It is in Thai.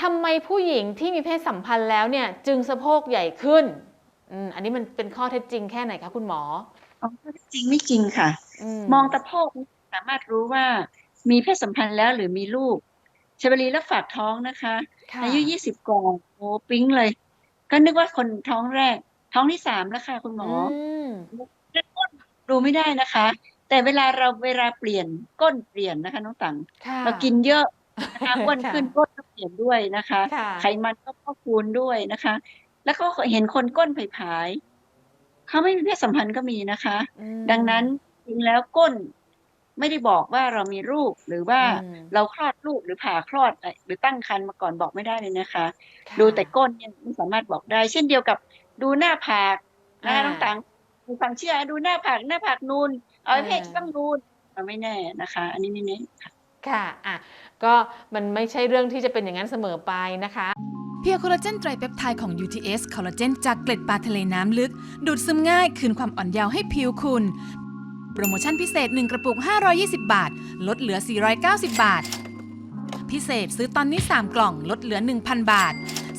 ทำไมผู้หญิงที่มีเพศสัมพันธ์แล้วเนี่ย จึงสะโพกใหญ่ขึ้นอืมอันนี้มันเป็นข้อเท็จจริงแค่ไหนคะคุณหมออ๋อจริงไม่จริงค่ะ มองตะโพกสามารถรู้ว่ามีเพศสัมพันธ์แล้วหรือมีลูกชบลีและฝากท้องนะคะค่ะอายุยี่สิบกว่าโอ้ปิ๊งเลย ก็นึกว่าคนท้องแรก ท้องที่สามแล้วค่ะ คุณหมอมก้นดูไม่ได้นะคะ แต่เวลาเราเวลาเปลี่ยนก้นเปลี่ยนนะคะ น้องตังค่ะเรากินเยอะ นะคะอ้วนค่ะขึ้นก้นก็เปลี่ยนด้วยนะคะค่ะไขมันก็พอกคูณด้วยนะคะ แล้วก็เห็นคนก้นผายๆเขาไม่มีเพศสัมพันธ์ก็มีนะคะอืมดังนั้นจริงแล้วก้นไม่ได้บอกว่าเรามีลูกหรือว่าอืมเราคลอดลูกหรือผ่าคลอดหรือตั้งครรภ์มาก่อนบอกไม่ได้เลยนะคะค่ะดูแต่ก้นเนี่ยไม่สามารถบอกได้ เช่นเดียวกับดูหน้าผากนะคะอ่าน้องตังมีความเชื่อดูหน้าผากหน้าผากนูนเอาอ่าเพศจะต้องนูนมันไม่แน่นะคะ อันนี้ไม่แน่ค่ะ ค่ะอะ ก็มันไม่ใช่เรื่องที่จะเป็นอย่างนั้นเสมอไปนะคะเพียโคลลาเจนไตรเปปไทด์ของ UTS คอลลาเจนจากเกล็ดปลาทะเลน้ำลึก ดูดซึมง่าย คืนความอ่อนเยาว์ให้ผิวคุณ โปรโมชั่นพิเศษ 1 กระปุก 520 บาท ลดเหลือ 490 บาท พิเศษซื้อตอนนี้ 3 กล่อง ลดเหลือ 1,000 บาท